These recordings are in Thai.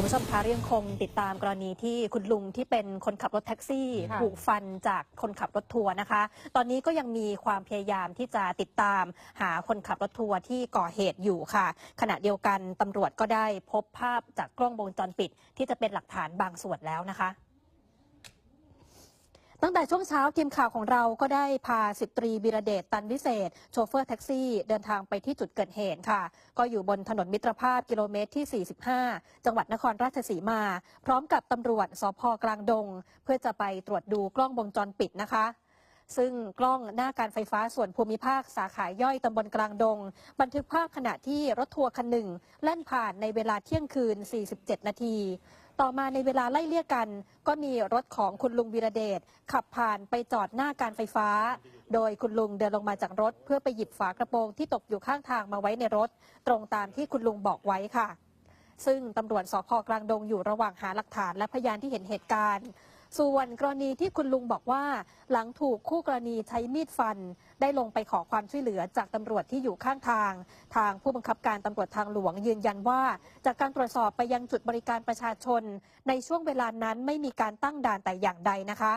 คุณผู้ชมคะยังคงติดตามกรณีที่คุณลุงที่เป็นคนขับรถแท็กซี่ค่ะถูกฟันจากคนขับรถทัวร์นะคะ ตอนนี้ก็ยังมีความพยายามที่จะติดตามหาคนขับรถทัวร์ที่ก่อเหตุอยู่ค่ะ ขณะเดียวกันตำรวจก็ได้พบภาพจากกล้องวงจรปิด ที่จะเป็นหลักฐานบางส่วนแล้วนะคะ ตั้งแต่ช่วงเช้าทีมข่าวของเราก็ได้พาสิบตรีบิระเดชตันวิเศษ โชเฟอร์แท็กซี่ เดินทางไปที่จุดเกิดเหตุค่ะ ก็อยู่บนถนนมิตรภาพกิโลเมตรที่ 45 จังหวัดนครราชสีมา พร้อมกับตำรวจสพกลางดง เพื่อจะไปตรวจดูกล้องวงจรปิดนะคะซึ่งกล้องหน้าการไฟฟ้าส่วนภูมิภาคสาขาย่อยตำบลกลางดง บันทึกภาพขณะที่รถทัวร์คันหนึ่งแล่นผ่านในเวลาเที่ยงคืน 47 นาที ต่อมาในเวลาไล่เลี่ยกัน ก็มีรถของคุณลุงวีระเดชขับผ่านไปจอดหน้าการไฟฟ้า โดยคุณลุงเดินลงมาจากรถ เพื่อไปหยิบฝากระโปรงที่ตกอยู่ข้างทางมาไว้ในรถ ตรงตามที่คุณลุงบอกไว้ค่ะ ซึ่งตำรวจสพกลางดงอยู่ระหว่างหาหลักฐานและพยานที่เห็นเหตุการณ์ ส่วนกรณีที่คุณลุงบอกว่า หลังถูกคู่กรณีใช้มีดฟัน ได้ลงไปขอความช่วยเหลือจากตำรวจที่อยู่ข้างทาง ทางผู้บังคับการตำรวจทางหลวงยืนยันว่า จากการตรวจสอบไปยังจุดบริการประชาชน ในช่วงเวลานั้นไม่มีการตั้งด่านแต่อย่างใดนะคะ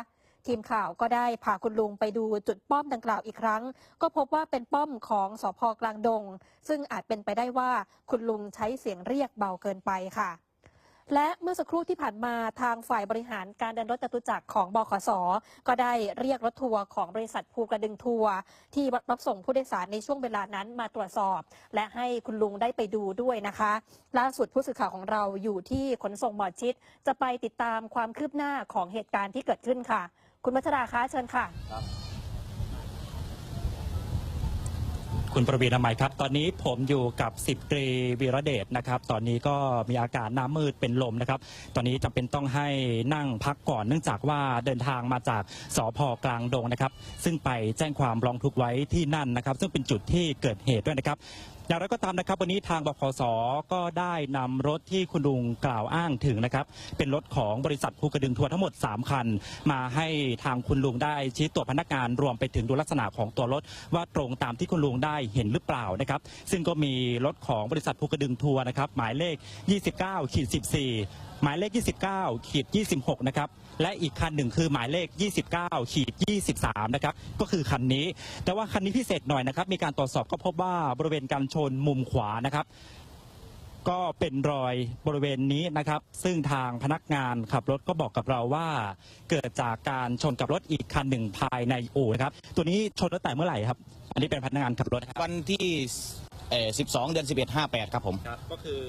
ทีมข่าวก็ได้พาคุณลุงไปดูจุดป้อมดังกล่าวอีกครั้ง ก็พบว่าเป็นป้อมของสพกลางดง ซึ่งอาจเป็นไปได้ว่าคุณลุงใช้เสียงเรียกเบาเกินไปค่ะ และเมื่อสักครู่ที่ผ่านมาทางฝ่ายบริหารการเดินรถจตุจักรของบขส ก็ได้เรียกรถทัวร์ของบริษัทภูกระดึงทัวร์ที่รับส่งผู้โดยสารในช่วงเวลานั้นมาตรวจสอบ และให้คุณลุงได้ไปดูด้วยนะคะ ล่าสุดผู้สื่อข่าวของเราอยู่ที่ขนส่งหมอชิด จะไปติดตามความคืบหน้าของเหตุการณ์ที่เกิดขึ้นค่ะ คุณวัชราคะเชิญค่ะ คุณประวีนามัยครับ ตอนนี้ผมอยู่กับสิบตรีวีระเดชนะครับ ตอนนี้ก็มีอาการหน้ามืดเป็นลมนะครับ ตอนนี้จำเป็นต้องให้นั่งพักก่อนเนื่องจากว่าเดินทางมาจากสพกลางดงนะครับ ซึ่งไปแจ้งความร้องทุกข์ไว้ที่นั่นนะครับ ซึ่งเป็นจุดที่เกิดเหตุด้วยนะครับอย่างไรก็ตามนะครับ วันนี้ทางบขสก็ได้นำรถที่คุณลุงกล่าวอ้างถึงนะครับ เป็นรถของบริษัทภูกระดึงทัวร์ทั้งหมด 3 คัน มาให้ทางคุณลุงได้ชี้ตัวพนักงานรวมไปถึงดูลักษณะของตัวรถ ว่าตรงตามที่คุณลุงได้เห็นหรือเปล่านะครับ ซึ่งก็มีรถของบริษัทภูกระดึงทัวร์นะครับ หมายเลข 29ขีด14 หมายเลข 29 ขีด 26 นะครับ และอีกคันหนึ่งคือหมายเลข 29 ขีด 23 นะครับ ก็คือคันนี้ แต่ว่าคันนี้พิเศษหน่อยนะครับ มีการตรวจสอบก็พบว่าบริเวณการชนมุมขวานะครับ ก็เป็นรอยบริเวณนี้นะครับ ซึ่งทางพนักงานขับรถก็บอกกับเราว่า เกิดจากการชนกับรถอีกคันหนึ่งภายในอู่นะครับตัวนี้ชนตั้งแต่เมื่อไหร่ครับ อันนี้เป็นพนักงานขับรถครับวันที่เอ่อ12 เดือน 11 58 ครับผม ครับก็คือ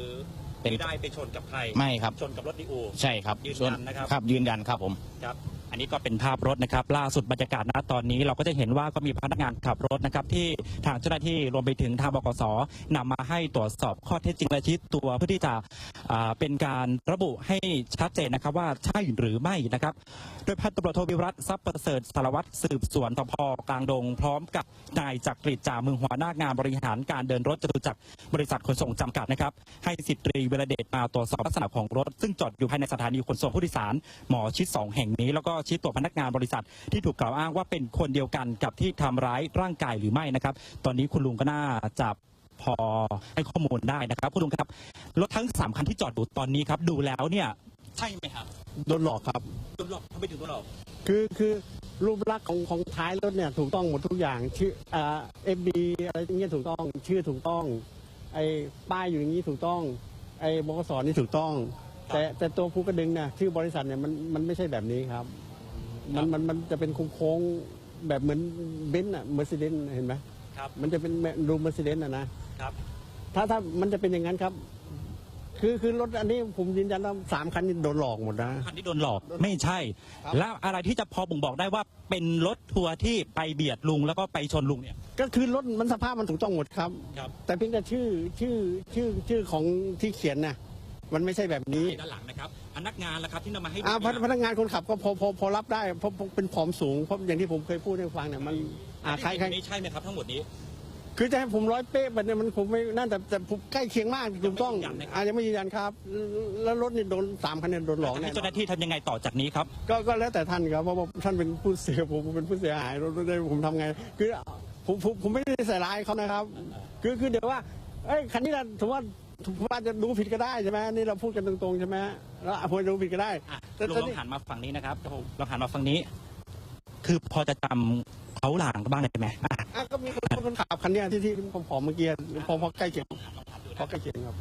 เป็น ไม่ได้ไปชนกับใครไม่ครับ ชนกับรถในอู่ใช่ครับยืนยันส่วนะครับ ครับยืนยันครับผม ครับ อันนี้ก็เป็นภาพรถนะครับล่าสุดบรรยากาศณตอนนี้เราก็จะเห็นว่าก็มีพนักงานขับรถนะครับที่ทางเจ้าหน้าที่รวมไปถึงทางบกสนำมาให้ตรวจสอบข้อเท็จจริงและชี้ตัวเพื่อที่จะเป็นการระบุให้ชัดเจนนะครับว่าใช่หรือไม่นะครับ โดยพันตำรวจโทวิรัตทรัพย์ประเสริฐสารวัตรสืบสวนตพกลางดง พร้อมกับนายจักริดจ่ามือหัวหน้างานบริหารการเดินรถจตุจักรบริษัทขนส่งจำกัดนะครับ ให้สิบตรีเวลเดชมาตรวจสอบลักษณะของรถ ซึ่งจอดอยู่ภายในสถานีขนส่งผู้โดยสารหมอชิดสองแห่งนี้แล้วก็ชี้ตัวพนักงานบริษัท ที่ถูกกล่าวอ้างว่าเป็นคนเดียวกันกับที่ทำร้ายร่างกายหรือไม่นะครับ ตอนนี้คุณลุงก็น่าจะพอให้ข้อมูลได้นะครับคุณลุงครับรถทั้งสามคันที่จอดอยู่ตอนนี้ครับ ดูแล้วเนี่ยใช่ไหมครับโดนหลอกครับโดนหลอกทำไมถึงโดนหลอกคือคือรูปลักษณ์ของของท้ายรถเนี่ยถูกต้องหมดทุกอย่างชื่ออ่าเอฟบีอะไรอย่างเงี้ยถูกต้องชื่อถูกต้องไอ้ป้ายอยู่อย่างนี้ถูกต้อง ไอ้บกสนี่ถูกต้อง แต่แต่ตัวภูกระดึงเนี่ยชื่อบริษัทเนี่ยมันมันไม่ใช่แบบนี้ครับ มันมันมันจะเป็นโค้งๆแบบเหมือนเบนซ์อะเมอร์เซเดนเห็นไหมครับมันจะเป็นรูเมอร์เซเดนอะนะครับ ถ้าถ้ามันจะเป็นอย่างนั้นครับ คือคือรถอันนี้ผมยืนยันว่าสามคันนี้โดนหลอกหมดนะ คันที่โดนหลอกไม่ใช่ ครับ แล้วอะไรที่จะพอบ่งบอกได้ว่าเป็นรถทัวร์ที่ไปเบียดลุงแล้วก็ไปชนลุงเนี่ย ก็คือรถมันสภาพมันถูกต้องหมดครับ ครับ แต่เพียงแต่ชื่อชื่อชื่อชื่อของที่เขียนนะมันไม่ใช่แบบนี้ ด้านหลังนะครับ พนักงานละครับที่นำมาให้ดูอ่าพเนี่ยพนักงานคนขับก็พอพอพอรับได้เพราะเพราะเป็นผอมสูงเพราะอย่างที่ผมเคยพูดให้ฟังเนี่ยมันอ่าใครใคร นี่ใช่ไหมครับทั้งหมดนี้ คือจะให้ผมร้อยเป๊ะแบบนี้มันผมไม่นั่นแต่แต่ผมใกล้เคียงมากถูกต้องยังไม่ยืนยันนะครับอ่ายังไม่ยืนยันครับ แล้วรถนี่โดนสามคันเนี่ยโดนหลอกจะแน่ให้เจ้าหน้าที่ทำยังไงต่อจากนี้ครับ ก็ก็แล้วแต่ท่านครับเพราะว่าท่านเป็นผู้เสียผมผมเป็นผู้เสียหายรถได้ผมทำไง คือผมผมผมไม่ได้ใส่ร้ายเขานะครับ คือคือเดี๋ยวว่าเอ้ยคันนี้นะถือว่า ผู้ว่าจะดูผิดก็ได้ใช่ไหมนี่เราพูดกันตรงๆใช่ไหมแล้วพอดูผิดก็ได้อะแต่ลุงตอนลอนี้งหันมาฝั่งนี้นะครับลองหันมาฝั่งนี้ คือพอจะจำเขาหลางบ้างได้ไหมอะอะก็มีคนคนขับคันเนี้ยที่ที่ผมผอมๆเมื่อกี้พอพอใกล้เคียงพอใกล้เคียงครับ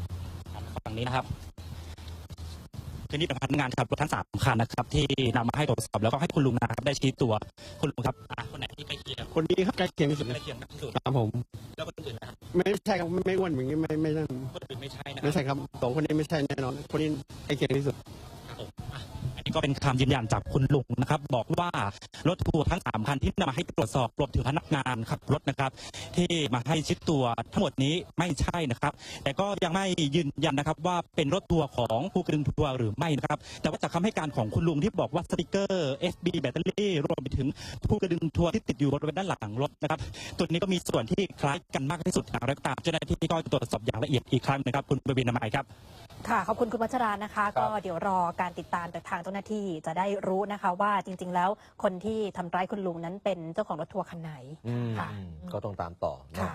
ฝั่งนี้นะครับ คือนี่เป็นพนักงานขับรถทั้งสามคันนะครับ ที่นำมาให้ตรวจสอบแล้วก็ให้คุณลุงนะครับได้ชี้ตัวคุณลุงครับอะคนไหนที่ใกล้เคียงคนนี้ครับใกล้เคียงที่สุดใกเลล้ยเคียงที่สุดครับผม แล้วคนอื่นนะครับไม่ใช่ครับไม่ไม่อ้วนอย่างนี้ไม่ไม่นั่นคนอื่นไม่ใช่นะคไม่รับใช่ครับสองคนนี้ไม่ใช่แน่นอน คนนี้ใกล้เคียงที่สุดครับผมอะอั นี่ก็เป็นคำยืนยันจากคุณลุงนะครับ บอกว่ารถทัวร์ทั้งสามคันที่นำมาให้ตรวจสอบรวมถึงพนักงานขับรถนะครับ ที่มาให้ชิดตัวทั้งหมดนี้ไม่ใช่นะครับ แต่ก็ยังไม่ยืนยันนะครับว่าเป็นรถทัวร์ของผู้กระดึงทัวร์หรือไม่นะครับ แต่ว่าจากคำให้การของคุณลุงที่บอกว่าสติกเกอร์ FB แบตเตอรี่รวมไปถึงผู้กระดึงทัวร์ที่ติดอยู่บริเวณด้านหลังรถนะครับตัวนี้ก็มีส่วนที่คล้ายกันมากที่สุดอย่างไรก็ตามเจ้าหน้าที่ก็ตรวจสอบอย่างละเอียดอีกครั้งนะครับคุณประวินนามัยครับ ค่ะ ขอบคุณคุณวัชรานะคะ ก็เดี๋ยวรอการติดตามจากทางเจ้าหน้าที่จะได้รู้นะคะ ว่าจริง ๆ แล้วคนที่ทำร้ายคุณลุงนั้นเป็นเจ้าของรถทัวร์คันไหนอืมค่ะ ก็ต้องตามต่อนะค่ะ